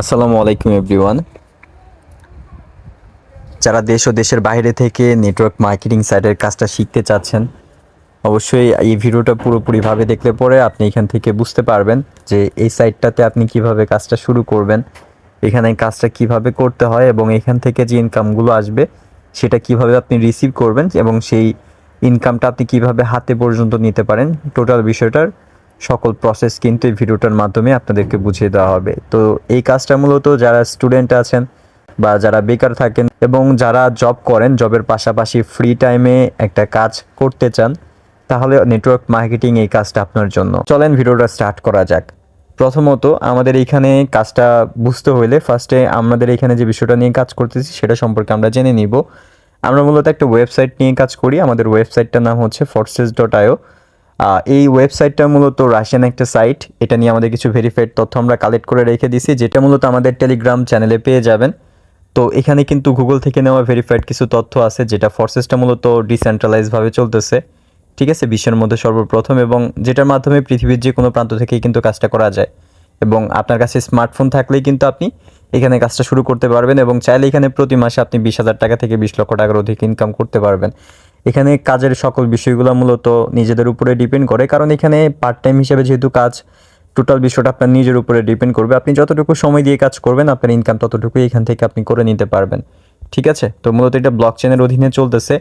আসসালামু আলাইকুম, এভরিওয়ান। যারা দেশ ও দেশের বাইরে থেকে নেটওয়ার্ক মার্কেটিং সাইটের কাজটা শিখতে চাচ্ছেন, অবশ্যই এই ভিডিওটা পুরোপুরিভাবে দেখলে পরে আপনি এখান থেকে বুঝতে পারবেন যে এই সাইটটাতে আপনি কীভাবে কাজটা শুরু করবেন, এখানে কাজটা কীভাবে করতে হয় এবং এখান থেকে যে ইনকামগুলো আসবে, সেটা কীভাবে আপনি রিসিভ করবেন এবং সেই ইনকামটা আপনি কীভাবে হাতে পর্যন্ত নিতে পারেন, টোটাল বিষয়টার সকল প্রসেস কিন্তু এই ভিডিওটার মাধ্যমে আপনাদেরকে বুঝিয়ে দেওয়া হবে। তো এই কাজটা মূলত যারা স্টুডেন্ট আছেন বা যারা বেকার থাকেন এবং যারা জব করেন জবের পাশাপাশি ফ্রি টাইমে একটা কাজ করতে চান, তাহলে নেটওয়ার্ক মার্কেটিং এই কাজটা আপনার জন্য। চলেন ভিডিওটা স্টার্ট করা যাক। প্রথমত আমাদের এইখানে কাজটা বুঝতে হইলে ফার্স্টে আমাদের এখানে যে বিষয়টা নিয়ে কাজ করতেছি, সেটা সম্পর্কে আমরা জেনে নিব। আমরা মূলত একটা ওয়েবসাইট নিয়ে কাজ করি। আমাদের ওয়েবসাইটটার নাম হচ্ছে ফরসেস ডট আইও এই ওয়েবসাইটটা মূলত রাশিয়ান একটা সাইট এটা নিয়ে আমাদের কিছু ভেরিফাইড তথ্য আমরা কালেক্ট করে রেখে দিছি যেটা মূলত আমাদের টেলিগ্রাম চ্যানেলে পেয়ে যাবেন। তো এখানে কিন্তু গুগল থেকে নেওয়া ভেরিফাইড কিছু তথ্য আছে, যেটা ফোর্সেসটা মূলত ডিসেন্ট্রালাইজভাবে চলতেছে। ঠিক আছে? বিশ্বের মধ্যে সর্বপ্রথম এবং যেটার মাধ্যমে পৃথিবীর যে কোনো প্রান্ত থেকেই কিন্তু কাজটা করা যায়। এবং আপনার কাছে স্মার্টফোন থাকলেই কিন্তু আপনি এখানে কাজটা শুরু করতে পারবেন এবং চাইলে এখানে প্রতি মাসে আপনি বিশ হাজার টাকা থেকে বিশ লক্ষ টাকার অধিক ইনকাম করতে পারবেন। এখানে কাজের সকল বিষয়গুলো মূলত নিজেদের উপরে ডিপেন্ড করে, কারণ এখানে পার্ট টাইম হিসেবে যেহেতু কাজ টোটাল বিষয়টা আপনার নিজের উপরে ডিপেন্ড করবে। আপনি যতটুকু সময় দিয়ে কাজ করবেন, আপনার ইনকাম ততটুকুই এখান থেকে আপনি করে নিতে পারবেন। ঠিক আছে? তো মূলত এটা ব্লক চেনের অধীনে চলতেছে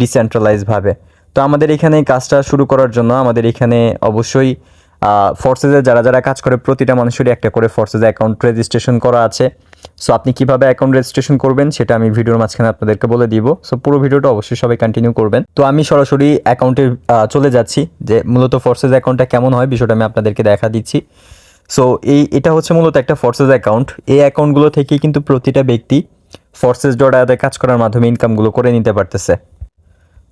ডিসেন্ট্রালাইজভাবে তো আমাদের এখানে কাজটা শুরু করার জন্য আমাদের এখানে অবশ্যই ফোর্সেসে যারা যারা কাজ করে, প্রতিটা মানুষেরই একটা করে ফোর্সেস অ্যাকাউন্ট রেজিস্ট্রেশন করা আছে। সো আপনি কীভাবে অ্যাকাউন্ট রেজিস্ট্রেশন করবেন সেটা আমি ভিডিওর মাঝখানে আপনাদেরকে বলে দিব। সো পুরো ভিডিওটা অবশ্যই সবাই কন্টিনিউ করবেন। তো, আমি সরাসরি অ্যাকাউন্টে চলে যাচ্ছি যে মূলত ফোর্সেস অ্যাকাউন্টটা কেমন হয় বিষয়টা আমি আপনাদেরকে দেখা দিচ্ছি। সো এই, এটা হচ্ছে মূলত একটা ফোর্সেস অ্যাকাউন্ট এই অ্যাকাউন্টগুলো থেকেই কিন্তু প্রতিটা ব্যক্তি ফোর্সেস ডট আয়াতে কাজ করার মাধ্যমে ইনকামগুলো করে নিতে পারতেছে।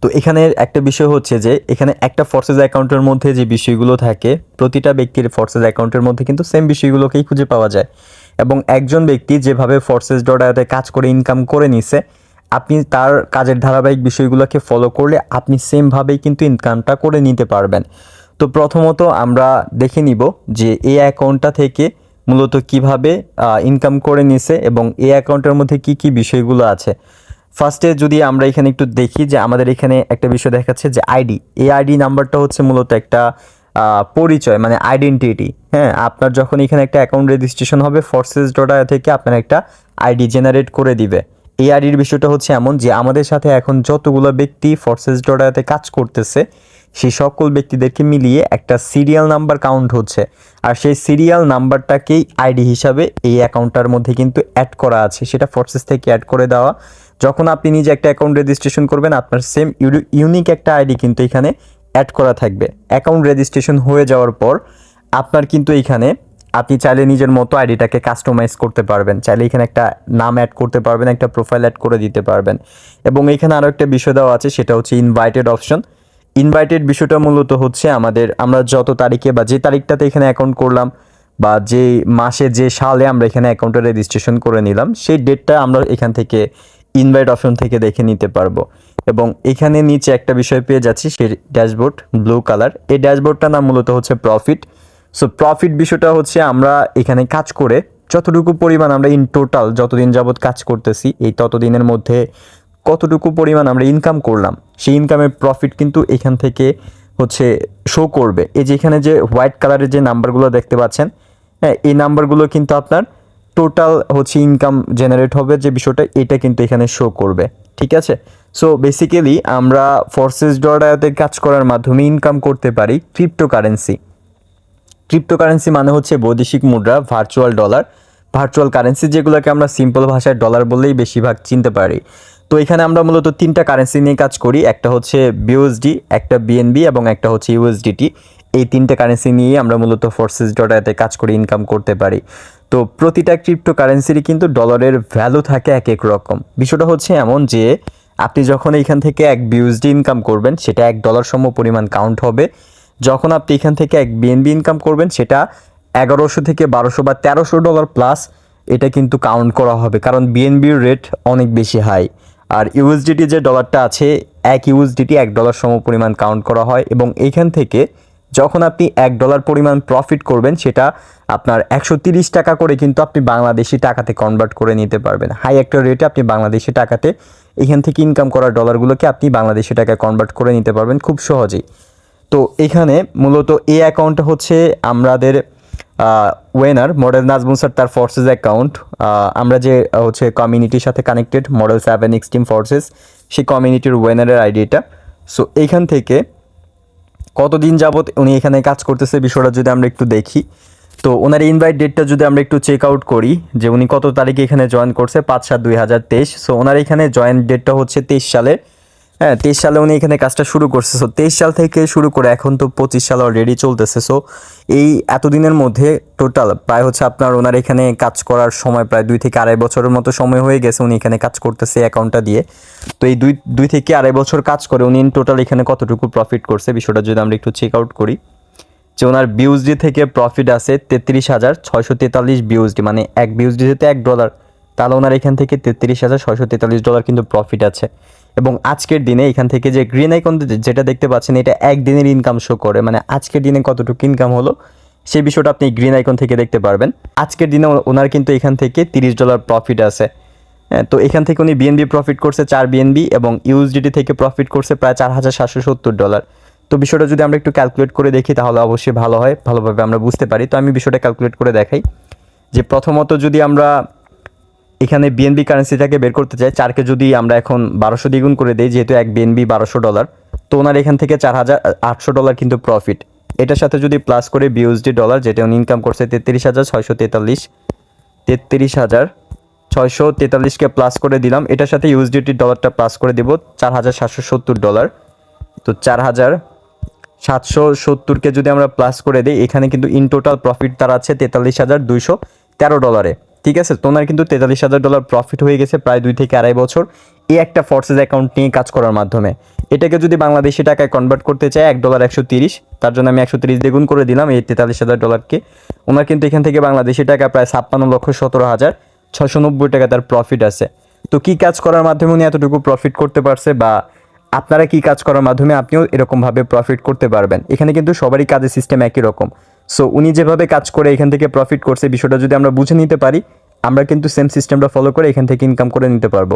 তো, এখানে একটা বিষয় হচ্ছে যে, এখানে একটা ফোর্সেস অ্যাকাউন্টের মধ্যে যে বিষয়গুলো থাকে, প্রতিটা ব্যক্তির ফোর্সেস অ্যাকাউন্টের মধ্যে কিন্তু সেম বিষয়গুলোকেই খুঁজে পাওয়া যায়। এবং একজন ব্যক্তি যেভাবে ফোর্সেস ডট কাজ করে ইনকাম করে নিছে, আপনি তার কাজের ধারাবাহিক বিষয়গুলোকে ফলো করলে আপনি সেমভাবেই কিন্তু ইনকামটা করে নিতে পারবেন। তো প্রথমত আমরা দেখে নিব যে এই অ্যাকাউন্টটা থেকে মূলত কীভাবে ইনকাম করে নিছে এবং এই অ্যাকাউন্টের মধ্যে কি কি বিষয়গুলো আছে। ফার্স্টে যদি আমরা এখানে একটু দেখি যে আমাদের এখানে একটা বিষয় দেখাচ্ছে যে আইডি এই আইডি নাম্বারটা হচ্ছে মূলত একটা পরিচয় মানে আইডেন্টিটি হ্যাঁ? আপনার যখন এখানে একটা অ্যাকাউন্ট রেজিস্ট্রেশন হবে ফোর্সেস ডট থেকে আপনার একটা আইডি জেনারেট করে দিবে। এই আইডির বিষয়টা হচ্ছে এমন যে, আমাদের সাথে এখন যতগুলো ব্যক্তি ফোর্সেস ডটাতে কাজ করতেছে, সেই সকল ব্যক্তিদেরকে মিলিয়ে একটা সিরিয়াল নাম্বার কাউন্ট হচ্ছে। আর সেই সিরিয়াল নাম্বারটাকেই আইডি হিসাবে এই অ্যাকাউন্টটার মধ্যে কিন্তু অ্যাড করা আছে। সেটা ফোর্সেস থেকে অ্যাড করে দেওয়া। যখন আপনি নিজে একটা অ্যাকাউন্ট রেজিস্ট্রেশন করবেন, আপনার সেম ইউনিক একটা আইডি কিন্তু এখানে অ্যাড করা থাকবে। অ্যাকাউন্ট রেজিস্ট্রেশন হয়ে যাওয়ার পর আপনার কিন্তু এখানে আপনি চাইলে নিজের মতো আইডিটাকে কাস্টমাইজ করতে পারবেন। চাইলে এখানে একটা নাম অ্যাড করতে পারবেন, একটা প্রোফাইল অ্যাড করে দিতে পারবেন। এবং এখানে আরও একটা বিষয় দেওয়া আছে, সেটা হচ্ছে ইনভাইটেড অপশন ইনভাইটেড বিষয়টা মূলত হচ্ছে আমাদের, আমরা যত তারিখে বা যে তারিখটাতে এখানে অ্যাকাউন্ট করলাম বা যে মাসে, যে সালে আমরা এখানে অ্যাকাউন্টে রেজিস্ট্রেশন করে নিলাম, সেই ডেটটা আমরা এখান থেকে ইনভাইট অপশন থেকে দেখে নিতে পারব। এবং এখানে নিচে একটা বিষয় পেয়ে যাচ্ছি, সে ড্যাশবোর্ড, ব্লু কালার। এই ড্যাশবোর্ডটার নাম মূলত হচ্ছে প্রফিট। সো, প্রফিট বিষয়টা হচ্ছে আমরা এখানে কাজ করে যতটুকু পরিমাণ আমরা ইন টোটাল যতদিন যাবত কাজ করতেছি, এই ততদিনের মধ্যে কতটুকু পরিমাণ আমরা ইনকাম করলাম, সেই ইনকামের প্রফিট কিন্তু এখান থেকে হচ্ছে শো করবে। এই যে এখানে যে হোয়াইট কালারের যে নাম্বারগুলো দেখতে পাচ্ছেন হ্যাঁ এই নাম্বারগুলো কিন্তু আপনার টোটাল হচ্ছে ইনকাম জেনারেট হবে যে বিষয়টা, এটা কিন্তু এখানে শো করবে। ঠিক আছে? সো বেসিক্যালি আমরা ফোর্সেস ডলাতে কাজ করার মাধ্যমে ইনকাম করতে পারি ক্রিপ্টোকারেন্সি ক্রিপ্টোকারেন্সি মানে হচ্ছে বৈদেশিক মুদ্রা ভার্চুয়াল ডলার ভার্চুয়াল কারেন্সি যেগুলোকে আমরা সিম্পল ভাষায় ডলার বললেই বেশিরভাগ চিনতে পারি। তো এখানে আমরা মূলত তিনটা কারেন্সি নিয়ে কাজ করি, একটা হচ্ছে বিউএসডি একটা বিএনবি এবং একটা হচ্ছে ইউএসডিটি এই তিনটে কারেন্সি নিয়ে আমরা মূলত ফোর্সেস ডটাতে কাজ করে ইনকাম করতে পারি। তো প্রতিটা ক্রিপ্টো কারেন্সিরই কিন্তু ডলারের ভ্যালু থাকে এক এক রকম। বিষয়টা হচ্ছে এমন যে আপনি যখন এখান থেকে এক বিউএসডি ইনকাম করবেন, সেটা এক ডলার সম পরিমাণ কাউন্ট হবে। যখন আপনি এখান থেকে এক বিএনবি ইনকাম করবেন, সেটা এগারোশো থেকে বারোশো বা তেরোশো ডলার প্লাস এটা কিন্তু কাউন্ট করা হবে, কারণ বিএনবির রেট অনেক বেশি হাই আর ইউএসডিটি যে ডলারটা আছে, এক ইউএসডিটি এক ডলার সম পরিমাণ কাউন্ট করা হয় এবং এইখান থেকে যখন আপনি এক ডলার পরিমাণ প্রফিট করবেন, সেটা আপনার একশো তিরিশ টাকা করে কিন্তু আপনি বাংলাদেশি টাকাতে কনভার্ট করে নিতে পারবেন। হাই একটা রেটে আপনি বাংলাদেশি টাকাতে এখান থেকে ইনকাম করা ডলারগুলোকে আপনি বাংলাদেশি টাকায় কনভার্ট করে নিতে পারবেন খুব সহজেই। তো এখানে মূলত এই অ্যাকাউন্টটা হচ্ছে আমাদের ওয়েনার মডেল নাজমুল স্যার তার ফোর্সেস অ্যাকাউন্ট আমরা যে হচ্ছে কমিউনিটির সাথে connected model seven extreme Forsage সেই কমিউনিটির ওয়েনারের আইডিটা সো এইখান থেকে কতদিন যাবত উনি এখানে কাজ করতেছে, বিষয়টা যদি আমরা একটু দেখি। তো ওনার ইনভাইট ডেটটা যদি আমরা একটু চেক আউট করি, যে উনি কত তারিখে এখানে জয়েন করছে, পাঁচ সাত দুই হাজার তেইশ সো ওনার এখানে জয়েন ডেটটা হচ্ছে তেইশ সালে। হ্যাঁ তেইশ সালে উনি এখানে কাজটা শুরু করছে সো তেইশ সাল থেকে শুরু করে এখন তো পঁচিশ সাল অলরেডি চলতেছে সো এই এতদিনের মধ্যে টোটাল প্রায় হচ্ছে আপনার ওনার এখানে কাজ করার সময় প্রায় দুই থেকে আড়াই বছরের মতো সময় হয়ে গেছে উনি এখানে কাজ করতেছে অ্যাকাউন্টটা দিয়ে। তো এই দুই দুই থেকে আড়াই বছর কাজ করে উনি টোটাল এখানে কতটুকু প্রফিট করছে, বিষয়টা যদি আমরা একটু চেক আউট করি। যে ওনার বিউজডি থেকে প্রফিট আছে তেত্রিশ হাজার ছয়শো তেতাল্লিশ বিউজডি মানে এক বিউজডি যেতে এক ডলার তাহলে ওনার এখান থেকে তেত্রিশ হাজার ছয়শো তেতাল্লিশ ডলার কিন্তু প্রফিট আছে। এবং আজকের দিনে এখান থেকে যে গ্রিন আইকন যেটা দেখতে পাচ্ছেন এটা একদিনের ইনকাম শো করে। মানে আজকের দিনে কতটুকু ইনকাম হলো সেই বিষয়টা আপনি গ্রিন আইকন থেকে দেখতে পারবেন। আজকের দিনে ওনার কিন্তু এখান থেকে তিরিশ ডলার প্রফিট আছে। হ্যাঁ, তো এখান থেকে উনি বিএনবি প্রফিট করছে চার বিএনবি এবং ইউএসডিটি থেকে প্রফিট করছে প্রায় চার হাজার সাতশো সত্তর ডলার তো বিষয়টা যদি আমরা একটু ক্যালকুলেট করে দেখি, তাহলে অবশ্যই ভালো হয়, ভালোভাবে আমরা বুঝতে পারি। তো আমি বিষয়টা ক্যালকুলেট করে দেখাই। যে প্রথমত যদি আমরা এখানে বিএনবি কারেন্সিটাকে বের করতে চাই, চারকে যদি আমরা এখন বারোশো দ্বিগুণ করে দিই, যেহেতু এক বিএনবি বারোশো ডলার তো ওনার এখান থেকে চার হাজার, আটশো ডলার কিন্তু প্রফিট এটার সাথে যদি প্লাস করে বিউএসডি ডলার যেটা উনি ইনকাম করছে তেত্রিশ হাজার ছয়শো তেতাল্লিশ, তেত্রিশ হাজার ছয়শো তেতাল্লিশকে প্লাস করে দিলাম, এটার সাথে ইউএসডিটি ডলারটা প্লাস করে দেব, চার হাজার সাতশো সত্তর ডলার তো চার হাজার সাতশো সত্তরকে যদি আমরা প্লাস করে দিই, এখানে কিন্তু ইন টোটাল প্রফিট তার আছে তেতাল্লিশ হাজার দুইশো তেরো ডলারে ঠিক আছে? তোমার কিন্তু তেতাল্লিশ হাজার ডলার প্রফিট হয়ে গেছে প্রায় দুই থেকে আড়াই বছর এই একটা ফোর্সেস অ্যাকাউন্ট নিয়ে কাজ করার মাধ্যমে। এটাকে যদি বাংলাদেশি টাকায় কনভার্ট করতে চাই এক ডলার একশো তিরিশ, তার জন্য আমি একশো তিরিশ দ্বিগুণ করে দিলাম এই তেতাল্লিশ হাজার ডলারকে ওনার কিন্তু এখান থেকে বাংলাদেশি টাকা প্রায় ছাপ্পান্ন লক্ষ সতেরো হাজার ছশো নব্বই টাকা তার প্রফিট আছে। তো কি কাজ করার মাধ্যমে উনি এতটুকু প্রফিট করতে পারছে বা আপনারা কি কাজ করার মাধ্যমে আপনিও এরকমভাবে প্রফিট করতে পারবেন। এখানে কিন্তু সবারই কাজের সিস্টেম একই রকম। সো উনি যেভাবে কাজ করে এখান থেকে প্রফিট করছে, বিষয়টা যদি আমরা বুঝে নিতে পারি, আমরা কিন্তু সেম সিস্টেমটা ফলো করে এখান থেকে ইনকাম করে নিতে পারব।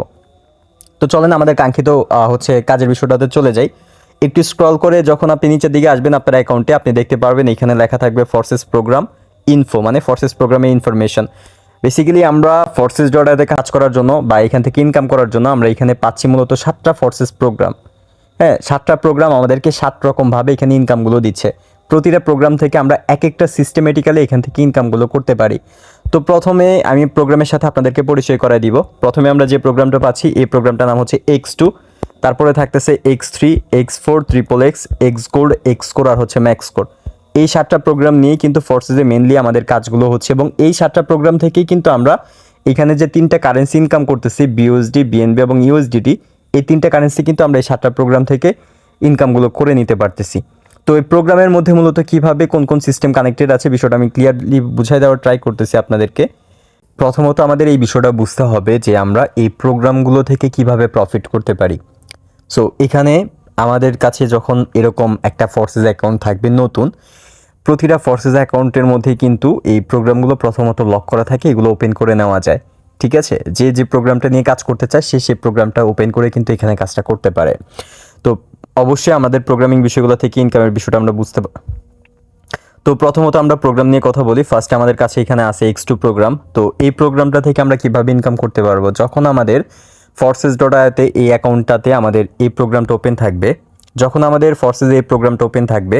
তো চলেন আমাদের কাঙ্ক্ষিত হচ্ছে কাজের বিষয়টাতে চলে যাই। একটু স্ক্রল করে যখন আপনি নিচের দিকে আসবেন, আপনার অ্যাকাউন্টে আপনি দেখতে পারবেন এখানে লেখা থাকবে ফোর্সেস প্রোগ্রাম ইনফো মানে ফোর্সেস প্রোগ্রামে ইনফরমেশন বেসিক্যালি আমরা ফোর্সেস ডটাতে কাজ করার জন্য বা এখান থেকে ইনকাম করার জন্য আমরা এখানে পাচ্ছি মূলত সাতটা ফোর্সেস প্রোগ্রাম হ্যাঁ সাতটা প্রোগ্রাম আমাদেরকে সাত রকমভাবে এখানে ইনকামগুলো দিচ্ছে। প্রতিটা প্রোগ্রাম থেকে আমরা এক একটা সিস্টেমেটিক্যালি এখান থেকে ইনকামগুলো করতে পারি। তো প্রথমে আমি প্রোগ্রামের সাথে আপনাদেরকে পরিচয় করাই দিব। প্রথমে আমরা যে প্রোগ্রামটা পাচ্ছি, এই প্রোগ্রামটার নাম হচ্ছে এক্স টু তারপরে থাকতেছে X three X four triple X X gold X core আর হচ্ছে ম্যাক্স কোর এই সাতটা প্রোগ্রাম নিয়ে কিন্তু ফোর্সেসে মেনলি আমাদের কাজগুলো হচ্ছে এবং এই সাতটা প্রোগ্রাম থেকেই কিন্তু আমরা এখানে যে তিনটা কারেন্সি ইনকাম করতেছি বিউএসডি বিএনবি এবং ইউএসডিটি এই তিনটা কারেন্সি কিন্তু আমরা এই সাতটা প্রোগ্রাম থেকে ইনকামগুলো করে নিতে পারতেছি। তো এই প্রোগ্রামের মধ্যে মূলত কীভাবে কোন কোন সিস্টেম কানেক্টেড আছে বিষয়টা আমি ক্লিয়ারলি বুঝাই দেওয়ার ট্রাই করতেছি আপনাদেরকে। প্রথমত আমাদের এই বিষয়টা বুঝতে হবে যে আমরা এই প্রোগ্রামগুলো থেকে কীভাবে প্রফিট করতে পারি। সো এখানে আমাদের কাছে যখন এরকম একটা ফোর্সেস অ্যাকাউন্ট থাকবে নতুন প্রতিটা ফোর্সেস অ্যাকাউন্টের মধ্যে কিন্তু এই প্রোগ্রামগুলো প্রথমত লক করা থাকে, এগুলো ওপেন করে নেওয়া যায়। ঠিক আছে? যে যে প্রোগ্রামটা নিয়ে কাজ করতে চায়, সে সেই প্রোগ্রামটা ওপেন করে কিন্তু এখানে কাজটা করতে পারে। তো অবশ্যই আমাদের প্রোগ্রামিং বিষয়গুলো থেকে ইনকামের বিষয়টা আমরা বুঝতে তো প্রথমত আমরা প্রোগ্রাম নিয়ে কথা বলি। ফার্স্ট আমাদের কাছে এখানে আছে এক্স টু প্রোগ্রাম তো এই প্রোগ্রামটা থেকে আমরা কীভাবে ইনকাম করতে পারব? যখন আমাদের ফোর্সেস ডট আয়াতে এই অ্যাকাউন্টটাতে আমাদের এই প্রোগ্রামটা ওপেন থাকবে, যখন আমাদের ফোর্সেস এই প্রোগ্রামটা ওপেন থাকবে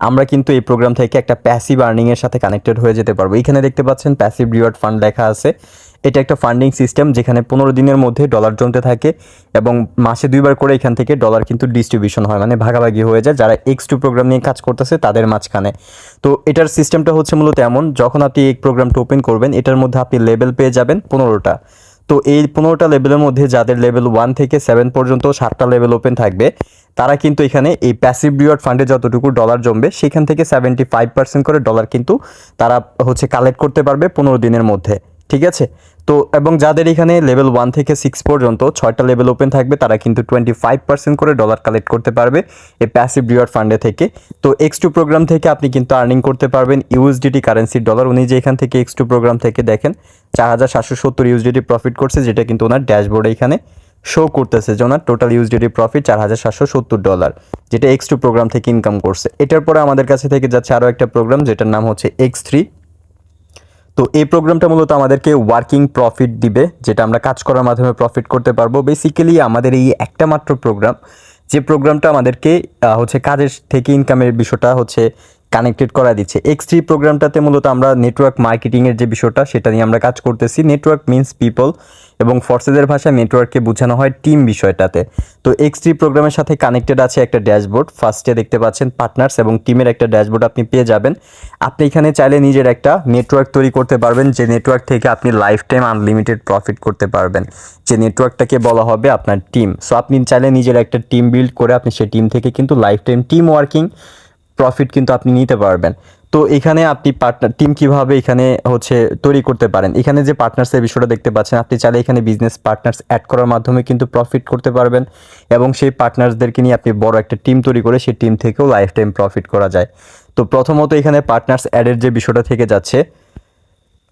আমরা কিন্তু এই প্রোগ্রাম থেকে একটা প্যাসিভ আর্নিংয়ের সাথে কানেক্টেড হয়ে যেতে পারব। এখানে দেখতে পাচ্ছেন প্যাসিভ রিওয়ার্ড ফান্ড লেখা আছে। এটা একটা ফান্ডিং সিস্টেম যেখানে পনেরো দিনের মধ্যে ডলার জমতে থাকে এবং মাসে দুইবার করে এখান থেকে ডলার কিন্তু ডিস্ট্রিবিউশন হয় মানে ভাগাভাগি হয়ে যায়। যারা এক্স টু প্রোগ্রাম নিয়ে কাজ করতেছে, তাদের মাঝখানে। তো এটার সিস্টেমটা হচ্ছে মূলত এমন, যখন আপনি এই প্রোগ্রামটা ওপেন করবেন, এটার মধ্যে আপনি লেভেল পেয়ে যাবেন পনেরোটা। তো এই পনেরোটা লেভেলের মধ্যে যাদের লেভেল ওয়ান থেকে সেভেন পর্যন্ত সাতটা লেভেল ওপেন থাকবে, তারা কিন্তু এখানে এই প্যাসিভ রিওয়ার্ড ফান্ডে যতটুকু ডলার জমবে, সেখান থেকে সেভেন্টি ফাইভ পার্সেন্ট করে ডলার কিন্তু তারা হচ্ছে কালেক্ট করতে পারবে পনেরো দিনের মধ্যে। ঠিক আছে? তো, এবং যাদের এখানে লেভেল ওয়ান থেকে সিক্স পর্যন্ত ছয়টা লেভেল ওপেন থাকবে, তারা কিন্তু টোয়েন্টি ফাইভ পার্সেন্ট করে ডলার কালেক্ট করতে পারবে এই প্যাসিভ রিওয়ার্ড ফান্ডে থেকে। তো এক্স টু প্রোগ্রাম থেকে আপনি কিন্তু আর্নিং করতে পারবেন ইউএসডিটি কারেন্সির ডলার উনি যে এখান থেকে এক্স টু প্রোগ্রাম থেকে দেখেন, চার হাজার সাতশো সত্তর ইউএসডিটি প্রফিট করছে, যেটা কিন্তু ওনার ড্যাশবোর্ডে এখানে শো করতেছে যে ওনার টোটাল ইউএসডিটি প্রফিট চার হাজার সাতশো সত্তর ডলার যেটা এক্স টু প্রোগ্রাম থেকে ইনকাম করছে। এটার পরে আমাদের কাছে থেকে যাচ্ছে আরও একটা প্রোগ্রাম যেটার নাম হচ্ছে এক্স থ্রি তো এই প্রোগ্রামটা মূলত আমাদেরকে ওয়ার্কিং প্রফিট দিবে, যেটা আমরা কাজ করার মাধ্যমে প্রফিট করতে পারব। বেসিক্যালি আমাদের এই একটা মাত্র প্রোগ্রাম যে প্রোগ্রামটা আমাদেরকে হচ্ছে কাজের থেকে ইনকামের বিষয়টা হচ্ছে কানেক্টেড করা দিচ্ছে। এক্স থ্রি প্রোগ্রামটাতে মূলত আমরা নেটওয়ার্ক মার্কেটিংয়ের যে বিষয়টা, সেটা নিয়ে আমরা কাজ করতেছি। নেটওয়ার্ক মিনস পিপল এবং ফর্সেসের ভাষায় নেটওয়ার্ককে বোঝানো হয় টিম বিষয়টাতে। তো এক্স থ্রি প্রোগ্রামের সাথে কানেক্টেড আছে একটা ড্যাশবোর্ড। ফার্স্টে দেখতে পাচ্ছেন পার্টনার্স এবং টিমের একটা ড্যাশবোর্ড আপনি পেয়ে যাবেন। আপনি এখানে চাইলে নিজের একটা নেটওয়ার্ক তৈরি করতে পারবেন, যে নেটওয়ার্ক থেকে আপনি লাইফ টাইম আনলিমিটেড প্রফিট করতে পারবেন। যে নেটওয়ার্কটাকে বলা হবে আপনার টিম সো আপনি চাইলে নিজের একটা টিম বিল্ড করে আপনি সেই টিম থেকে কিন্তু life time team working profit কিন্তু আপনি নিতে পারবেন। তো এখানে আপনি পার্টনার টিম কীভাবে এখানে হচ্ছে তৈরি করতে পারেন? এখানে যে পার্টনার্সের বিষয়টা দেখতে পাচ্ছেন, আপনি চাইলে এখানে বিজনেস পার্টনার্স অ্যাড করার মাধ্যমে কিন্তু প্রফিট করতে পারবেন এবং সেই পার্টনার্সদেরকে নিয়ে আপনি বড় একটা টিম তৈরি করে সেই টিম থেকেও লাইফ টাইম প্রফিট করা যায়। তো প্রথমত এখানে পার্টনার্স অ্যাডের যে বিষয়টা থেকে যাচ্ছে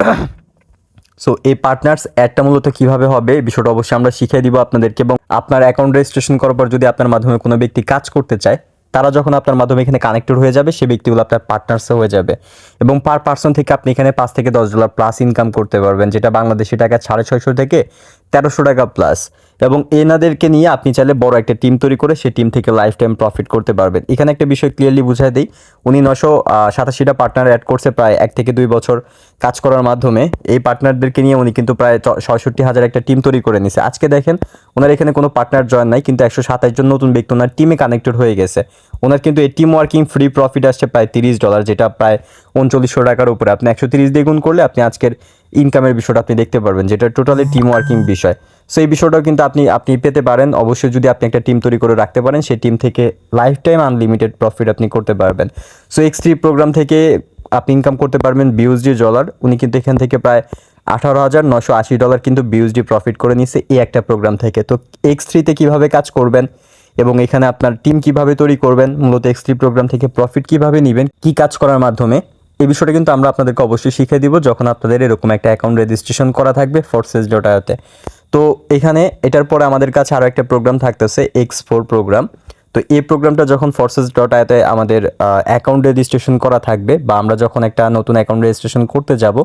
সো এই পার্টনার্স অ্যাডটা মূলত কীভাবে হবে বিষয়টা অবশ্যই আমরা শিখিয়ে দিব আপনাদেরকে এবং আপনার অ্যাকাউন্ট রেজিস্ট্রেশন করার পর যদি আপনার মাধ্যমে কোনো ব্যক্তি কাজ করতে চায় তারা যখন আপনার মাধ্যমে এখানে কানেক্টেড হয়ে যাবে সেই ব্যক্তিগুলো আপনার পার্টনার্সও হয়ে যাবে। এবং পার পার্সন থেকে আপনি এখানে পাঁচ থেকে দশ ডলার প্লাস ইনকাম করতে পারবেন, যেটা বাংলাদেশি টাকা সাড়ে ছয়শো থেকে তেরোশো টাকা প্লাস এবং এনাদেরকে নিয়ে আপনি চাইলে বড় একটা টিম তৈরি করে সেই টিম থেকে লাইফ টাইম প্রফিট করতে পারবেন। এখানে একটা বিষয় ক্লিয়ারলি বুঝাই দিই। উনি নশো সাতাশিটা পার্টনার অ্যাড করছে প্রায় এক থেকে দুই বছর কাজ করার মাধ্যমে। এই পার্টনারদেরকে নিয়ে উনি কিন্তু প্রায় ছয়ষট্টি হাজার একটা টিম তৈরি করে নিছে। আজকে দেখেন, ওনার এখানে কোনো পার্টনার জয়েন নাই, কিন্তু একশো সাতাশ জন নতুন ব্যক্তি ওনার টিমে কানেক্টেড হয়ে গেছে। ওনার কিন্তু এই টিম ওয়ার্কিং ফ্রি প্রফিট আসছে প্রায় তিরিশ ডলার যেটা প্রায় উনচল্লিশশো টাকার উপরে। আপনি একশো তিরিশ দিয়ে করলে আপনি আজকের ইনকামের বিষয়টা আপনি দেখতে পারবেন, যেটা টোটালি টিম ওয়ার্কিং বিষয়। সো এই বিষয়টাও কিন্তু আপনি আপনি পেতে পারেন। অবশ্যই যদি আপনি একটা টিম তৈরি করে রাখতে পারেন, সেই টিম থেকে লাইফ টাইম আনলিমিটেড প্রফিট আপনি করতে পারবেন। সো এক্স থ্রি প্রোগ্রাম থেকে আপনি ইনকাম করতে পারবেন বিউএসডি ডলার উনি কিন্তু এখান থেকে প্রায় আঠারো হাজার নশো আশি ডলার কিন্তু বিউএসডি প্রফিট করে নিচ্ছে এই একটা প্রোগ্রাম থেকে। তো এক্স থ্রিতে কীভাবে কাজ করবেন এবং এখানে আপনার টিম কীভাবে তৈরি করবেন, মূলত এক্স থ্রি প্রোগ্রাম থেকে প্রফিট কীভাবে নেবেন, কি কাজ করার মাধ্যমে এই বিষয়টা কিন্তু আমরা আপনাদেরকে অবশ্যই শিখিয়ে দিব যখন আপনাদের এরকম একটা অ্যাকাউন্ট রেজিস্ট্রেশন করা থাকবে ফোর্সেস ডটাতে তো। এখানে এটার পরে আমাদের কাছে আরও একটা প্রোগ্রাম থাকতেছে এক্স ফোর প্রোগ্রাম তো এই প্রোগ্রামটা যখন ফোর্সেস ডট আয়াতে আমাদের অ্যাকাউন্ট রেজিস্ট্রেশন করা থাকবে বা আমরা যখন একটা নতুন অ্যাকাউন্ট রেজিস্ট্রেশন করতে যাব,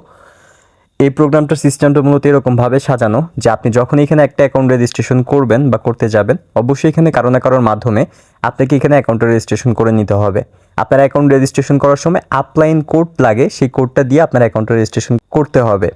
এই প্রোগ্রামটার সিস্টেমটা মূলত এরকমভাবে সাজানো যে আপনি যখন এখানে একটা অ্যাকাউন্ট রেজিস্ট্রেশন করবেন বা করতে যাবেন, অবশ্যই এখানে কারও না কারোর মাধ্যমে আপনাকে এখানে অ্যাকাউন্ট রেজিস্ট্রেশন করে নিতে হবে। আপনার অ্যাকাউন্ট রেজিস্ট্রেশন করার সময় আপলাইন কোড লাগে, সেই কোডটা দিয়ে আপনার অ্যাকাউন্ট রেজিস্ট্রেশন করতে হবে।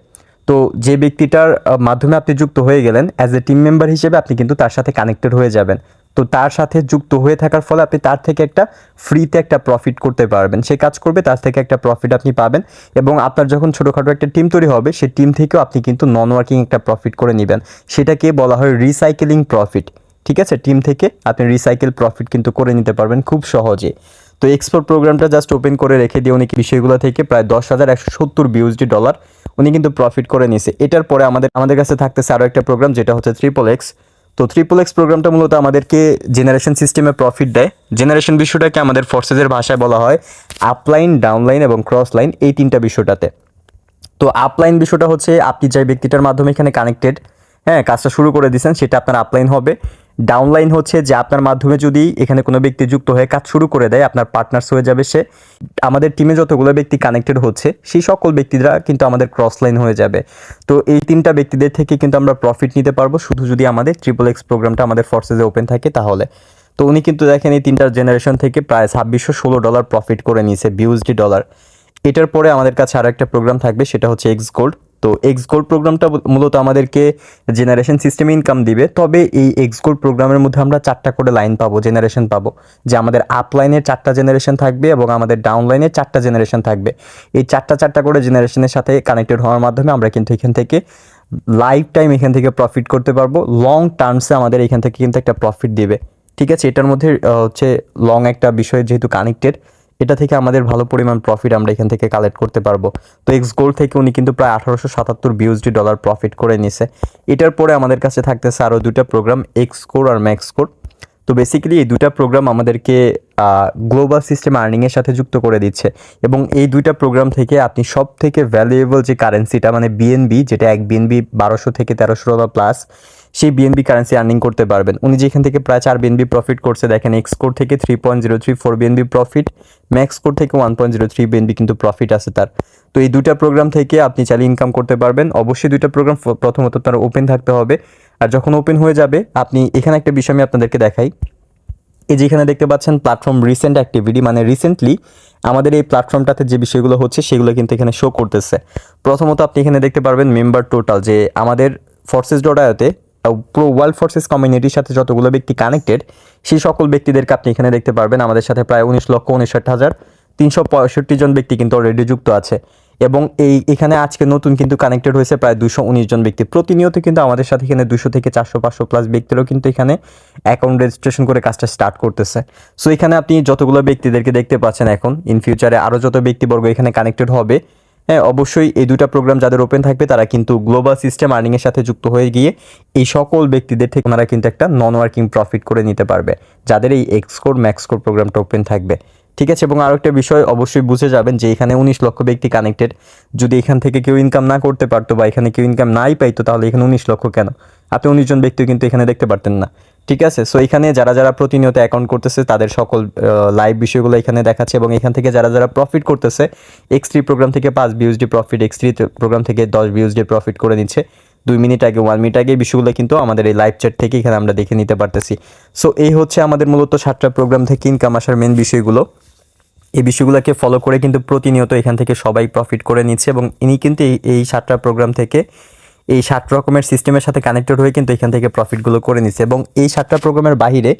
তো যে ব্যক্তিটার মাধ্যমে আপনি যুক্ত হয়ে গেলেন অ্যাজ এ টিম মেম্বার হিসেবে আপনি কিন্তু তার সাথে কানেক্টেড হয়ে যাবেন। তো তার সাথে যুক্ত হয়ে থাকার ফলে আপনি তার থেকে একটা ফ্রিতে একটা প্রফিট করতে পারবেন। সে কাজ করবে, তার থেকে একটা প্রফিট আপনি পাবেন এবং আপনার যখন ছোটোখাটো একটা টিম তৈরি হবে সেই টিম থেকেও আপনি কিন্তু নন ওয়ার্কিং একটা প্রফিট করে নেবেন। সেটাকে বলা হয় রিসাইকেলিং প্রফিট ঠিক আছে? টিম থেকে আপনি রিসাইকেল প্রফিট কিন্তু করে নিতে পারবেন খুব সহজে। তো এক্সপোর্ট প্রোগ্রামটা জাস্ট ওপেন করে রেখে দিয়ে উনি বিষয়গুলো থেকে প্রায় দশ হাজার একশো সত্তর বিউএসডি ডলার উনি কিন্তু প্রফিট করে নিয়েছে। এটার পরে আমাদের আমাদের কাছে থাকতেছে আরও একটা প্রোগ্রাম যেটা হচ্ছে ট্রিপল এক্স তো ট্রিপল এক্স প্রোগ্রামটা মূলত আমাদেরকে জেনারেশন সিস্টেমে প্রফিট দেয়। জেনারেশন বিষয়টাকে আমাদের ফোর্সেসের ভাষায় বলা হয় আপলাইন ডাউনলাইন এবং ক্রস লাইন এই তিনটা বিষয়টাতে। তো আপলাইন বিষয়টা হচ্ছে আপনি যে ব্যক্তিটার মাধ্যমে এখানে কানেক্টেড হ্যাঁ কাজটা শুরু করে দিয়েছেন, সেটা আপনার আপলাইন হবে। ডাউনলাইন হচ্ছে যে আপনার মাধ্যমে যদি এখানে কোনো ব্যক্তি যুক্ত হয়ে কাজ শুরু করে দেয়, আপনার পার্টনার্স হয়ে যাবে সে। আমাদের টিমে যতগুলো ব্যক্তি কানেক্টেড হচ্ছে, সেই সকল ব্যক্তিরা কিন্তু আমাদের ক্রস লাইন হয়ে যাবে। তো এই তিনটা ব্যক্তিদের থেকে কিন্তু আমরা প্রফিট নিতে পারব। শুধু যদি আমাদের ট্রিপল এক্স প্রোগ্রামটা আমাদের ফোর্সেসে ওপেন থাকে তাহলে। তো উনি কিন্তু দেখেন এই তিনটার জেনারেশন থেকে প্রায় ছাব্বিশশো ষোলো ডলার প্রফিট করে নিয়েছে বিউএসডি ডলার এটার পরে আমাদের কাছে আরও একটা প্রোগ্রাম থাকবে, সেটা হচ্ছে এক্স গোল্ড তো এক্স গোল্ড প্রোগ্রামটা মূলত আমাদেরকে জেনারেশন সিস্টেম ইনকাম দিবে। তবে এই এক্স গোল্ড প্রোগ্রামের মধ্যে আমরা চারটা করে লাইন পাবো জেনারেশন পাবো। যে আমাদের আপ লাইনের চারটা জেনারেশন থাকবে এবং আমাদের ডাউন লাইনের চারটা জেনারেশন থাকবে। এই চারটা চারটা করে জেনারেশনের সাথে কানেক্টেড হওয়ার মাধ্যমে আমরা কিন্তু এখান থেকে লাইফ টাইম এখান থেকে প্রফিট করতে পারব। লং টার্মসে আমাদের এখান থেকে কিন্তু একটা প্রফিট দিবে। ঠিক আছে? এটার মধ্যে হচ্ছে লং একটা বিষয় যেহেতু কানেক্টেড এটা থেকে আমাদের ভালো পরিমাণ প্রফিট আমরা এখান থেকে কালেক্ট করতে পারব। তো এক্স গোল্ড থেকে উনি কিন্তু প্রায় আঠারোশো সাতাত্তর বিউএসডি ডলার প্রফিট করে নিছে। এটার পরে আমাদের কাছে থাকতেছে আরও দুটা প্রোগ্রাম এক্স কোর আর ম্যাক্স কোর তো বেসিক্যালি এই দুটা প্রোগ্রাম আমাদেরকে গ্লোবাল সিস্টেম আর্নিংয়ের সাথে যুক্ত করে দিচ্ছে। এবং এই দুইটা প্রোগ্রাম থেকে আপনি সব থেকে ভ্যালুয়েবল যে কারেন্সিটা মানে বিএনবি যেটা এক বিএনবি বারোশো থেকে তেরোশো ডলার প্লাস সেই বিএনবি কারেন্সি আর্নিং করতে পারবেন। উনি যেখান থেকে প্রায় চার বিএনবি প্রফিট করছে, দেখেন এক্সকোর থেকে three point zero three four BNB profit max core থেকে one point zero three BNB কিন্তু প্রফিট আছে তার। তো এই দুইটা প্রোগ্রাম থেকে আপনি চাইলে ইনকাম করতে পারবেন। অবশ্যই দুইটা প্রোগ্রাম প্রথমত তার ওপেন থাকতে হবে। আর যখন ওপেন হয়ে যাবে, আপনি এখানে একটা বিষয় আমি আপনাদেরকে দেখাই। এই যেখানে দেখতে পাচ্ছেন প্ল্যাটফর্ম রিসেন্ট অ্যাক্টিভিটি মানে রিসেন্টলি আমাদের এই প্ল্যাটফর্মটাতে যে বিষয়গুলো হচ্ছে, সেগুলো কিন্তু এখানে শো করতেছে। প্রথমত আপনি এখানে দেখতে পারবেন মেম্বার টোটাল যে আমাদের ফোর্সেস ডোডায়োতে পুরো ওয়ার্ল্ড ফোর্সেস কমিউনিটির সাথে যতগুলো ব্যক্তি কানেক্টেড সেই সকল ব্যক্তিদেরকে আপনি এখানে দেখতে পারবেন। আমাদের সাথে প্রায় উনিশ লক্ষ উনষাট হাজার তিনশো পঁয়ষট্টি জন ব্যক্তি কিন্তু অলরেডি যুক্ত আছে। এবং এই এখানে আজকে নতুন কিন্তু কানেক্টেড হয়েছে প্রায় দুশো উনিশ জন ব্যক্তি। প্রতিনিয়ত কিন্তু আমাদের সাথে এখানে দুশো থেকে চারশো, পাঁচশো প্লাস ব্যক্তিরও কিন্তু এখানে অ্যাকাউন্ট রেজিস্ট্রেশন করে কাজটা স্টার্ট করতেছে। সো এখানে আপনি যতগুলো ব্যক্তিদেরকে দেখতে পাচ্ছেন এখন ইন ফিউচারে আরও যত ব্যক্তিবর্গ এখানে কানেক্টেড হবে হ্যাঁ অবশ্যই এই দুটা প্রোগ্রাম যাদের ওপেন থাকবে, তারা কিন্তু গ্লোবাল সিস্টেম আর্নিংয়ের সাথে যুক্ত হয়ে গিয়ে এই সকল ব্যক্তিদের থেকে ওনারা কিন্তু একটা নন ওয়ার্কিং প্রফিট করে নিতে পারবে, যাদের এই এক্সকোর ম্যাক্সকোর প্রোগ্রামটা ওপেন থাকবে। ঠিক আছে, এবং আরও একটা বিষয়, অবশ্যই বুঝে যাবেন যে এখানে উনিশ লক্ষ ব্যক্তি কানেক্টেড যদি এখান থেকে কেউ ইনকাম না করতে পারতো বা এখানে কেউ ইনকাম নাই পাইতো, তাহলে এখানে উনিশ লক্ষ কেন? আপনি উনিশ জন ব্যক্তিও কিন্তু এখানে দেখতে পারতেন না। ঠিক আছে? সো এখানে যারা যারা প্রতিনিয়ত অ্যাকাউন্ট করতেছে, তাদের সকল লাইভ বিষয়গুলো এখানে দেখাচ্ছে এবং এখান থেকে যারা যারা প্রফিট করতেছে এক্স থ্রি প্রোগ্রাম থেকে পাঁচ BUSD profit X three program থেকে দশ বিউএসডি প্রফিট করে নিচ্ছে। দুই মিনিট আগে ওয়ান মিনিট আগে বিষয়গুলো কিন্তু আমাদের এই লাইভ চ্যাট থেকে এখানে আমরা দেখে নিতে পারতেছি। সো এই হচ্ছে আমাদের মূলত সাতটা প্রোগ্রাম থেকে ইনকাম আসার মেন বিষয়গুলো। এই বিষয়গুলোকে ফলো করে কিন্তু প্রতিনিয়ত এখান থেকে সবাই প্রফিট করে নিচ্ছে এবং ইনি কিন্তু এই সাতটা প্রোগ্রাম থেকে এই সাত রকমের সিস্টেমের সাথে কানেক্টেড হয়ে কিন্তু এখান থেকে প্রফিটগুলো করে নিচ্ছে এবং এই সাতটা প্রোগ্রামের বাইরে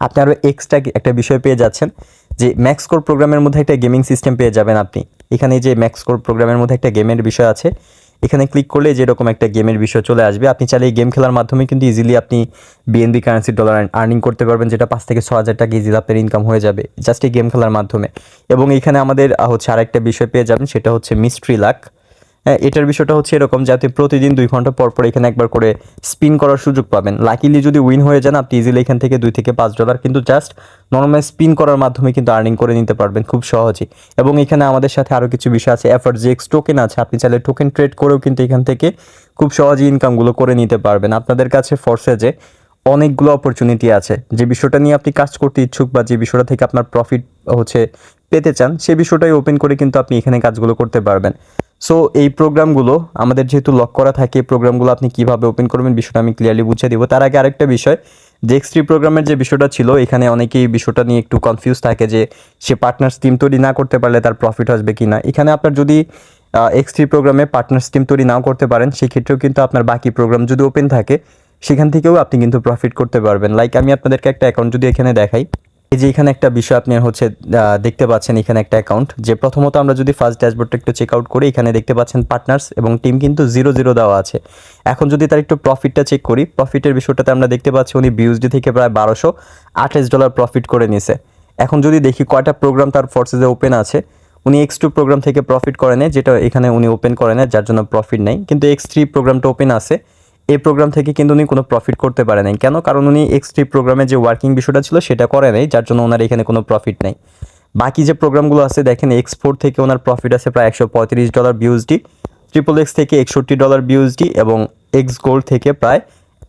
আপনি আরও এক্সট্রা একটা বিষয় পেয়ে যাচ্ছেন যে ম্যাক্স কোর প্রোগ্রামের মধ্যে একটা গেমিং সিস্টেম পেয়ে যাবেন আপনি। এখানে যে ম্যাক্স কোর প্রোগ্রামের মধ্যে একটা গেমের বিষয় আছে। এখানে ক্লিক করলে যেরকম একটা গেমের বিষয় চলে আসবে। আপনি চাইলে এই গেম খেলার মাধ্যমে কিন্তু ইজিলি আপনি বিএনবি কারেন্সি ডলার আর্নিং করতে পারবেন, যেটা পাঁচ থেকে ছ হাজার টাকা ইজিলি আপনার ইনকাম হয়ে যাবে জাস্ট এই গেম খেলার মাধ্যমে। এবং এখানে আমাদের হচ্ছে আরেকটা বিষয় পেয়ে যাবেন, সেটা হচ্ছে মিস্ট্রি হ্যাঁ এটার বিষয়টা হচ্ছে এরকম যে আপনি প্রতিদিন দুই ঘণ্টা পর পর এখানে একবার করে স্পিন করার সুযোগ পাবেন। লাকিলি যদি উইন হয়ে যান, আপনি ইজিলি এখান থেকে দুই থেকে পাঁচ ডলার কিন্তু জাস্ট নর্মাল স্পিন করার মাধ্যমে কিন্তু আর্নিং করে নিতে পারবেন খুব সহজেই। এবং এখানে আমাদের সাথে আরও কিছু বিষয় আছে এফার যে এক্স টোকেন আছে, আপনি চাইলে টোকেন ট্রেড করেও কিন্তু এখান থেকে খুব সহজেই ইনকামগুলো করে নিতে পারবেন। আপনাদের কাছে ফোর্সেজে অনেকগুলো অপরচুনিটি আছে। যে বিষয়টা নিয়ে আপনি কাজ করতে ইচ্ছুক বা যে বিষয়টা থেকে আপনার প্রফিট হচ্ছে পেতে চান, সে বিষয়টাই ওপেন করে কিন্তু আপনি এখানে কাজগুলো করতে পারবেন। সো এই প্রোগ্রামগুলো আমাদের যেহেতু লক করা থাকে প্রোগ্রামগুলো আপনি কীভাবে ওপেন করবেন বিষয়টা আমি ক্লিয়ারলি বুঝিয়ে দিব। তার আগে আরেকটা বিষয় যে থ্রি প্রোগ্রামের যে বিষয়টা ছিল, এখানে অনেকেই বিষয়টা নিয়ে একটু কনফিউজ থাকে যে সে পার্টনার স্কিম তৈরি না করতে পারলে তার প্রফিট আসবে কি না। এখানে আপনার যদি এক্স প্রোগ্রামে পার্টনার স্কিম তৈরি নাও করতে পারেন, সেক্ষেত্রেও কিন্তু আপনার বাকি প্রোগ্রাম যদি ওপেন থাকে, সেখান থেকেও আপনি কিন্তু প্রফিট করতে পারবেন। লাইক আমি আপনাদেরকে একটা অ্যাকাউন্ট যদি এখানে দেখাই এই যে এখানে একটা বিষয় আপনি হচ্ছে দেখতে পাচ্ছেন এখানে একটা অ্যাকাউন্ট যে প্রথমত আমরা যদি ফার্স্ট ড্যাশবোর্ডটা একটু চেক আউট করি, এখানে দেখতে পাচ্ছেন পার্টনার্স এবং টিম কিন্তু জিরো জিরো দেওয়া আছে। এখন যদি তার একটু প্রফিটটা চেক করি প্রফিটের বিষয়টাতে আমরা দেখতে পাচ্ছি উনি বিউএসডি থেকে প্রায় বারোশো আঠাশ ডলার প্রফিট করে নিছে। এখন যদি দেখি কয়টা প্রোগ্রাম তার ফোর্সেসে ওপেন আছে, উনি এক্স টু প্রোগ্রাম থেকে প্রফিট করে নেয়, যেটা এখানে উনি ওপেন করে নেয়, যার জন্য প্রফিট নেই। কিন্তু এক্স থ্রি প্রোগ্রামটা ওপেন আছে এই প্রোগ্রাম থেকে কিন্তু উনি কোনো প্রফিট করতে পারে নাই। কেন? কারণ উনি এক্সট্রি প্রোগ্রামে যে ওয়ার্কিং বিষয়টা ছিল সেটা করে নাই, যার জন্য ওনার এখানে কোনো প্রফিট নেই। বাকি যে প্রোগ্রামগুলো আছে, দেখেন এক্সপোর্ট থেকে ওনার প্রফিট আছে প্রায় একশো পঁয়ত্রিশ ডলার বিউএসডি ট্রিপল এক্স থেকে একষট্টি ডলার বিউএসডি এবং এক্স গোল্ড থেকে প্রায়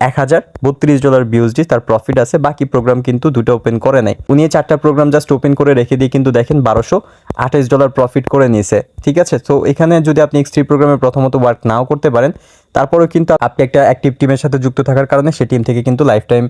এক হাজার, বত্রিশ ডলার বিউএসডি তার প্রফিট আছে, বাকি প্রোগ্রাম কিন্তু দুটো ওপেন করে নাই। উনি চারটা প্রোগ্রাম জাস্ট ওপেন করে রেখে দিয়ে কিন্তু দেখেন বারোশো আঠাশ ডলার প্রফিট করে নিয়েছে, ঠিক আছে? তো এখানে যদি আপনি এক্স থ্রি প্রোগ্রামে প্রথমত ওয়ার্ক নাও করতে পারেন, তারপরেও কিন্তু আপনি একটা অ্যাক্টিভ টিমের সাথে যুক্ত থাকার কারণে সেই টিম থেকে কিন্তু লাইফ টাইম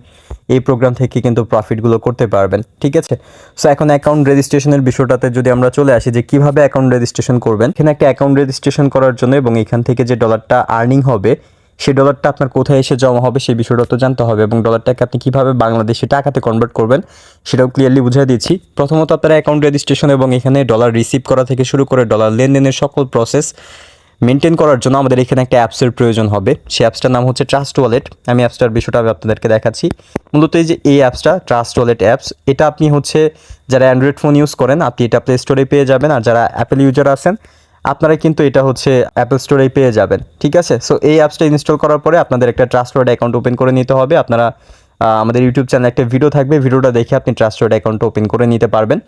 এই প্রোগ্রাম থেকে কিন্তু প্রফিটগুলো করতে পারবেন, ঠিক আছে? সো এখন অ্যাকাউন্ট রেজিস্ট্রেশনের বিষয়টাতে যদি আমরা চলে আসি যে কীভাবে অ্যাকাউন্ট রেজিস্ট্রেশন করবেন, এখানে একটা অ্যাকাউন্ট রেজিস্ট্রেশন করার জন্য এবং এখান থেকে যে ডলারটা আর্নিং হবে সেই ডলারটা আপনার কোথায় এসে জমা হবে সেই বিষয়টা তো জানতে হবে এবং ডলারটাকে আপনি কীভাবে বাংলাদেশি টাকাতে কনভার্ট করবেন সেটাও ক্লিয়ারলি বুঝিয়ে দিচ্ছি। প্রথমত আপনার অ্যাকাউন্ট রেজিস্ট্রেশন এবং এখানে ডলার রিসিভ করা থেকে শুরু করে ডলার লেনদেনের সকল প্রসেস মেনটেন করার জন্য আমাদের এখানে একটা অ্যাপসের প্রয়োজন হবে। সেই অ্যাপসটার নাম হচ্ছে ট্রাস্ট ওয়ালেট আমি অ্যাপসটার বিষয়টা আমি আপনাদেরকে দেখাচ্ছি। মূলত এই যে এই অ্যাপসটা ট্রাস্ট ওয়ালেট অ্যাপস এটা আপনি হচ্ছে যারা অ্যান্ড্রয়েড ফোন ইউজ করেন, আপনি এটা প্লে স্টোরে পেয়ে যাবেন। আর যারা অ্যাপেল ইউজার আছেন আপনারা কিন্তু এটা হচ্ছে অ্যাপেল স্টোরেই পেয়ে যাবেন, ঠিক আছে? সো এই অ্যাপসটা ইনস্টল করার পরে আপনাদের একটা ট্রাস্ট ওয়ালেট অ্যাকাউন্ট ওপেন করে নিতে হবে। আপনারা আমাদের ইউটিউব চ্যানেলে একটা ভিডিও থাকবে ভিডিওটা দেখে আপনি ট্রাস্ট ওয়ালেট অ্যাকাউন্ট ওপেন করে নিতে পারবেন।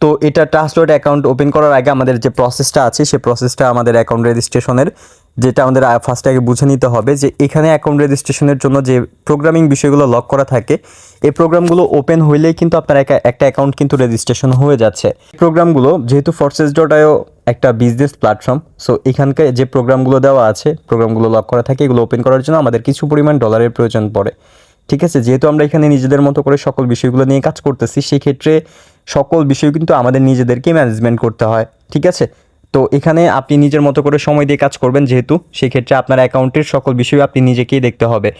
তো এটা ট্রাস্টওয়ার্ড অ্যাকাউন্ট ওপেন করার আগে আমাদের যে প্রসেসটা আছে সেই প্রসেসটা আমাদের অ্যাকাউন্ট রেজিস্ট্রেশনের যেটা আমাদের ফার্স্ট আগে বুঝে নিতে হবে যে এখানে অ্যাকাউন্ট রেজিস্ট্রেশনের জন্য যে প্রোগ্রামিং বিষয়গুলো লক করা থাকে, এই প্রোগ্রামগুলো ওপেন হইলেই কিন্তু আপনার একা- একটা অ্যাকাউন্ট কিন্তু রেজিস্ট্রেশন হয়ে যাচ্ছে। প্রোগ্রামগুলো যেহেতু ফোর্সেস ডট আইও একটা বিজনেস প্ল্যাটফর্ম সো এখানকার যে প্রোগ্রামগুলো দেওয়া আছে প্রোগ্রামগুলো লক করা থাকে, এগুলো ওপেন করার জন্য আমাদের কিছু পরিমাণ ডলারের প্রয়োজন পড়ে। ঠিক আছে? যেহেতু আমরা এখানে নিজেদের মতো করে সকল বিষয়গুলো নিয়ে কাজ করতেছি, সেক্ষেত্রে সকল বিষয় কিন্তু আমাদের নিজেদেরকে ম্যানেজমেন্ট করতে হয়। ঠিক আছে? তো এখানে আপনি নিজের মতো করে সময় দিয়ে কাজ করবেন যেহেতু সেই ক্ষেত্রে আপনার অ্যাকাউন্টের সকল বিষয় আপনি নিজেকেই দেখতে হবে।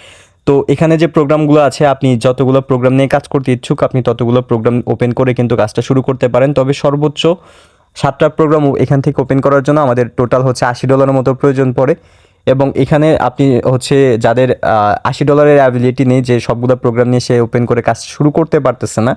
তো এখানে যে প্রোগ্রামগুলো আছে, আপনি যতগুলো প্রোগ্রাম নিয়ে কাজ করতে ইচ্ছুক, আপনি ততগুলো প্রোগ্রাম ওপেন করে কিন্তু কাজটা শুরু করতে পারেন। তবে সর্বোচ্চ সাতটা প্রোগ্রাম এখান থেকে ওপেন করার জন্য আমাদের টোটাল হচ্ছে আশি ডলারের মতো প্রয়োজন পড়ে। এবং এখানে আপনি হচ্ছে যাদের আশি ডলারের অ্যাবিলিটি নেই, যে সবগুলো প্রোগ্রাম নিয়ে সে ওপেন করে কাজ শুরু করতে পারতেছে না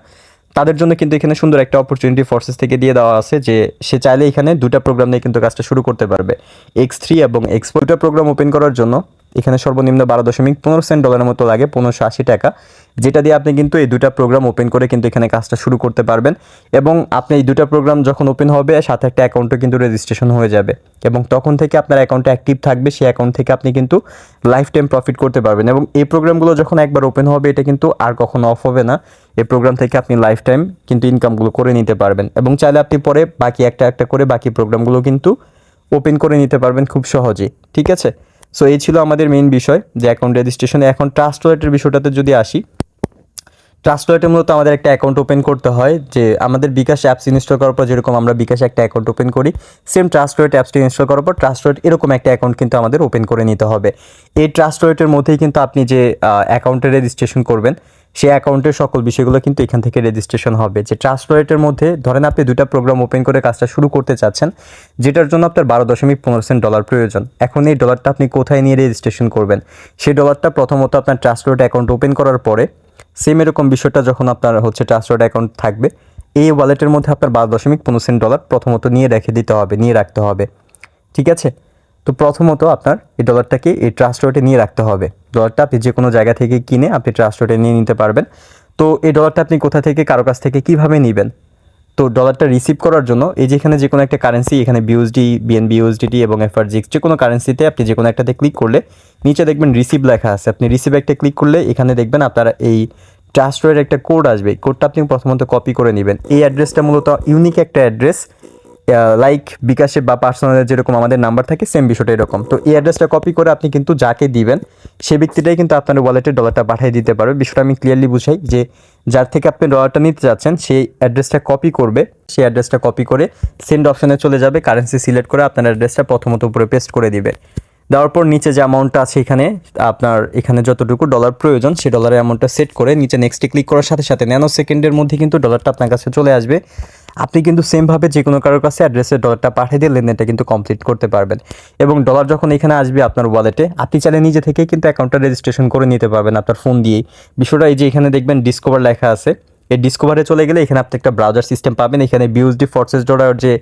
তাদের জন্য কিন্তু এখানে সুন্দর একটা অপরচুনিটি ফোর্সেস থেকে দিয়ে দেওয়া আছে যে সে চাইলে এখানে দুটা প্রোগ্রাম নিয়ে কিন্তু কাজটা শুরু করতে পারবে। এক্স থ্রি এবং এক্স দুটা প্রোগ্রাম ওপেন করার জন্য। এখানে সর্বনিম্ন বারো দশমিক পনেরো সেন্ট ডলারের মতো লাগে, পনেরোশো আশি টাকা। যেটা দিয়ে আপনি কিন্তু এই দুটা প্রোগ্রাম ওপেন করে কিন্তু এখানে কাজটা শুরু করতে পারবেন এবং আপনি এই দুটা প্রোগ্রাম যখন ওপেন হবে, সাথে একটা অ্যাকাউন্টও কিন্তু রেজিস্ট্রেশন হয়ে যাবে এবং তখন থেকে আপনার অ্যাকাউন্টে অ্যাক্টিভ থাকবে, সেই অ্যাকাউন্ট থেকে আপনি কিন্তু লাইফ টাইম প্রফিট করতে পারবেন এবং এই প্রোগ্রামগুলো যখন একবার ওপেন হবে, এটা কিন্তু আর কখনো অফ হবে না। এই প্রোগ্রাম থেকে আপনি লাইফ টাইম কিন্তু ইনকামগুলো করে নিতে পারবেন এবং চাইলে আপনি পরে বাকি একটা একটা করে বাকি প্রোগ্রামগুলো কিন্তু ওপেন করে নিতে পারবেন খুব সহজেই। ঠিক আছে? সো এই ছিল আমাদের মেইন বিষয় যে অ্যাকাউন্ট রেজিস্ট্রেশনে এখন ট্রাস্ট ওয়ালেটের বিষয়টাতে যদি আসি ট্রাস্ট ওয়ালেটে মূলত আমাদের একটা অ্যাকাউন্ট ওপেন করতে হয় যে আমাদের বিকাশ অ্যাপস ইনস্টল করার পর যেরকম আমরা বিকাশে একটা অ্যাকাউন্ট ওপেন করি সেম ট্রাস্ট ওয়ালেট অ্যাপসটি ইনস্টল করার পর ট্রাস্ট ওয়ালেট এরকম একটা অ্যাকাউন্ট কিন্তু আমাদের ওপেন করে নিতে হবে। এই ট্রাস্ট ওয়ালেটের মধ্যেই কিন্তু আপনি যে অ্যাকাউন্টে রেজিস্ট্রেশন করবেন সেই অ্যাকাউন্টের সকল বিষয়গুলো কিন্তু এখান থেকে রেজিস্ট্রেশন হবে। যে ট্রাস্ট মধ্যে ধরেন আপনি দুটা প্রোগ্রাম ওপেন করে কাজটা শুরু করতে চাচ্ছেন, যেটার জন্য আপনার বারো দশমিক পনেরো সেন্ট ডলার প্রয়োজন। এখন এই ডলারটা আপনি কোথায় নিয়ে রেজিস্ট্রেশন করবেন? সেই ডলারটা প্রথমত আপনার ট্রাস্ট অ্যাকাউন্ট ওপেন করার পরে সেম এরকম বিষয়টা যখন আপনার হচ্ছে ট্রাস্টেড অ্যাকাউন্ট থাকবে, এই ওয়ালেটের মধ্যে আপনার বারো দশমিক পনেরো সেন্ট ডলার প্রথমত নিয়ে রেখে দিতে হবে, নিয়ে রাখতে হবে। ঠিক আছে? তো প্রথমত আপনার এই ডলারটাকে এই ট্রাস্ট ওয়েটে নিয়ে রাখতে হবে। ডলারটা আপনি যে কোনো জায়গা থেকে কিনে আপনি ট্রাস্ট ওয়েটে নিয়ে নিতে পারবেন। তো এই ডলারটা আপনি কোথা থেকে, কারও কাছ থেকে কীভাবে নেবেন? তো ডলারটা রিসিভ করার জন্য এই যেখানে যে কোনো একটা কারেন্সি এখানে বিউএসডি বিএনবি ইউএসডিটি এবং এফআরজিক্স যে কোনো কারেন্সিতে আপনি যে কোনো একটাতে ক্লিক করলে নিচে দেখবেন রিসিভ লেখা আছে। আপনি রিসিভ একটা ক্লিক করলে এখানে দেখবেন আপনার এই ট্রাস্টের একটা কোড আসবে। কোডটা আপনি প্রথমত কপি করে নেবেন। এই অ্যাড্রেসটা মূলত ইউনিক একটা অ্যাড্রেস লাইক বিকাশে বা পার্সোনালের যেরকম আমাদের নাম্বার থাকে সেম বিষয়টা এরকম। তো এই অ্যাড্রেসটা কপি করে আপনি কিন্তু যাকে দিবেন, সে ব্যক্তিটাই কিন্তু আপনার ওয়ালেটে ডলারটা পাঠিয়ে দিতে পারবে। বিষয়টা আমি ক্লিয়ারলি বুঝাই যে যার থেকে আপনি ডলারটা নিতে যাচ্ছেন, সেই অ্যাড্রেসটা কপি করবে। সেই অ্যাড্রেসটা কপি করে সেন্ড অপশনে চলে যাবে কারেন্সি সিলেক্ট করে আপনার অ্যাড্রেসটা প্রথমত উপরে পেস্ট করে দিবে। দেওয়ার পর নিচে যে অ্যামাউন্টটা আছে এখানে, আপনার এখানে যতটুকু ডলার প্রয়োজন সেই ডলারের অ্যামাউন্টটা সেট করে নিচে নেক্সটে ক্লিক করার সাথে সাথে ন্যানো সেকেন্ডের মধ্যে কিন্তু ডলারটা আপনার কাছে চলে আসবে। আপনি কিন্তু সেমভাবে যে কোনো কারোর কাছে অ্যাড্রেসের ডলারটা পাঠিয়ে দিয়ে লেনদেনটা কিন্তু কমপ্লিট করতে পারবেন। এবং ডলার যখন এখানে আসবে আপনার ওয়ালেটে আপনি চাইলে নিজে থেকেই কিন্তু অ্যাকাউন্টটা রেজিস্ট্রেশন করে নিতে পারবেন আপনার ফোন দিয়েই। বিষয়টা এই যে এখানে দেখবেন ডিসকভার লেখা আছে। এই ডিসকভারে চলে গেলে এখানে আপনি একটা ব্রাউজার সিস্টেম পাবেন। এখানে বিউএসডি ফোর্সেস ডলার যে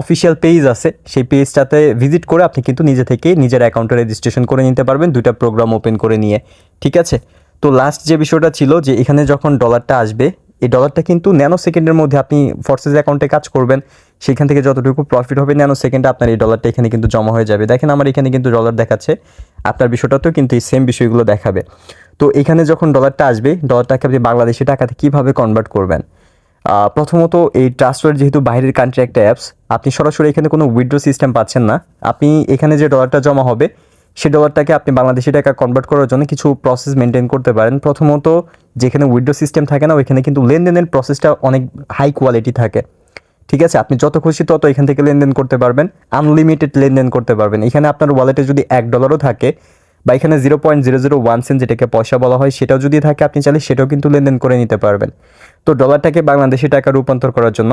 অফিসিয়াল পেজ আছে, সেই পেজটাতে ভিজিট করে আপনি কিন্তু নিজে থেকে নিজের অ্যাকাউন্টে রেজিস্ট্রেশন করে নিতে পারবেন। দুইটা প্রোগ্রাম ওপেন করে নিয়ে। ঠিক আছে? তো লাস্ট যে বিষয়টা ছিল যে এখানে যখন ডলারটা আসবে এই ডলারটা কিন্তু ন্যানো সেকেন্ডের মধ্যে আপনি ফোর্সেস অ্যাকাউন্টে কাজ করবেন, সেখান থেকে যতটুকু প্রফিট হবে ন্যানো সেকেন্ডে আপনার এই ডলারটা এখানে কিন্তু জমা হয়ে যাবে। দেখেন আমার এখানে কিন্তু ডলার দেখাচ্ছে, আপনার বিষয়টাতেও কিন্তু এই সেম বিষয়গুলো দেখাবে। তো এখানে যখন ডলারটা আসবে ডলারটাকে আপনি বাংলাদেশি টাকাতে কীভাবে কনভার্ট করবেন? প্রথমত এই ট্রাস্টওয়ার যেহেতু বাইরের কান্ট্রি একটা অ্যাপস আপনি সরাসরি এখানে কোনো উইথড্র সিস্টেম পাচ্ছেন না। আপনি এখানে যে ডলারটা জমা হবে সেই ডলারটাকে আপনি বাংলাদেশি টাকা কনভার্ট করার জন্য কিছু প্রসেস মেনটেন করতে পারেন। প্রথমত, যেখানে উইথড্র সিস্টেম থাকে না, ওইখানে কিন্তু লেনদেনের প্রসেসটা অনেক হাই কোয়ালিটি থাকে। ঠিক আছে? আপনি যত খুশি তত এখান থেকে লেনদেন করতে পারবেন। আনলিমিটেড লেনদেন করতে পারবেন। এখানে আপনার ওয়ালেটে যদি এক ডলারও থাকে বা এখানে zero point zero zero one cent যেটাকে পয়সা বলা হয়, সেটাও যদি থাকে আপনি চাইলে সেটাও কিন্তু লেনদেন করে নিতে পারবেন। তো ডলারটাকে বাংলাদেশি টাকা রূপান্তর করার জন্য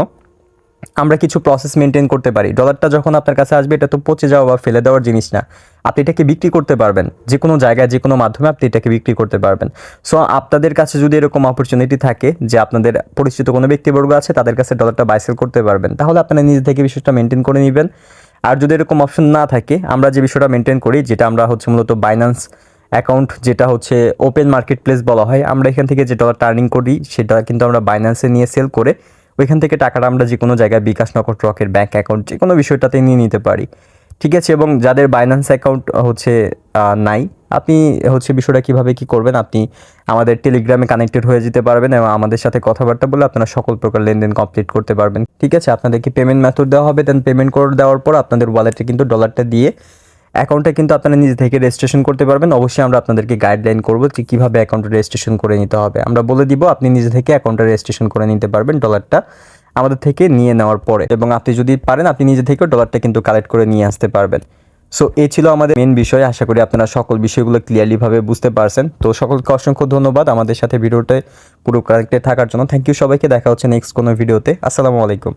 আমরা কিছু প্রসেস মেনটেন করতে পারি। ডলারটা যখন আপনার কাছে আসবে, এটা তো পচে যাওয়া বা ফেলে দেওয়ার জিনিস না। আপনি এটাকে বিক্রি করতে পারবেন। যে কোনো জায়গায় যে কোনো মাধ্যমে আপনি এটাকে বিক্রি করতে পারবেন। সো আপনাদের কাছে যদি এরকম অপরচুনিটি থাকে যে আপনাদের পরিচিত কোনো ব্যক্তিবর্গ আছে, তাদের কাছে ডলারটা বাইসেল করতে পারবেন, তাহলে আপনারা নিজে থেকে বিষয়টা মেনটেন করে নেবেন। আর যদি এরকম অপশন না থাকে, আমরা যে বিষয়টা মেনটেন করি, যেটা আমরা হচ্ছে মূলত বাইন্যান্স অ্যাকাউন্ট যেটা হচ্ছে ওপেন মার্কেট প্লেস বলা হয়, আমরা এখান থেকে যে ডলার টার্নিং করি, সেটা কিন্তু আমরা বাইন্যান্সে নিয়ে সেল করে ওইখান থেকে টাকাটা আমরা যে কোনো জায়গায় বিকাশ নগর ট্রকের ব্যাঙ্ক অ্যাকাউন্ট যে কোনো বিষয়টাতে নিয়ে নিতে পারি। ঠিক আছে? এবং যাদের বাইন্যান্স অ্যাকাউন্ট হচ্ছে নাই, আপনি হচ্ছে বিষয়টা কীভাবে কি করবেন? আপনি আমাদের টেলিগ্রামে কানেক্টেড হয়ে যেতে পারবেন এবং আমাদের সাথে কথাবার্তা বলে আপনারা সকল প্রকার লেনদেন কমপ্লিট করতে পারবেন। ঠিক আছে? আপনাদেরকে পেমেন্ট মেথড দেওয়া হবে। দেন পেমেন্ট করে দেওয়ার পর আপনাদের ওয়ালেটে কিন্তু ডলারটা দিয়ে অ্যাকাউন্টে কিন্তু আপনারা নিজে থেকে রেজিস্ট্রেশন করতে পারবেন। অবশ্যই আমরা আপনাদেরকে গাইডলাইন করব যে কীভাবে অ্যাকাউন্টে রেজিস্ট্রেশন করে নিতে হবে। আমরা বলে দিব, আপনি নিজে থেকে অ্যাকাউন্টে রেজিস্ট্রেশন করে নিতে পারবেন ডলারটা আমাদের থেকে নিয়ে নেওয়ার পরে। এবং আপনি যদি পারেন, আপনি নিজে থেকেও ডলারটা কিন্তু কালেক্ট করে নিয়ে আসতে পারবেন। সো এ ছিল আমাদের মেন বিষয়। আশা করি আপনারা সকল বিষয়গুলো ক্লিয়ারলিভাবে বুঝতে পারছেন। তো, সকলকে অসংখ্য ধন্যবাদ আমাদের সাথে ভিডিওতে পুরো কানেক্টেড থাকার জন্য। থ্যাংক ইউ সবাইকে। দেখা হচ্ছে নেক্সট কোনো ভিডিওতে আসসালামু আলাইকুম।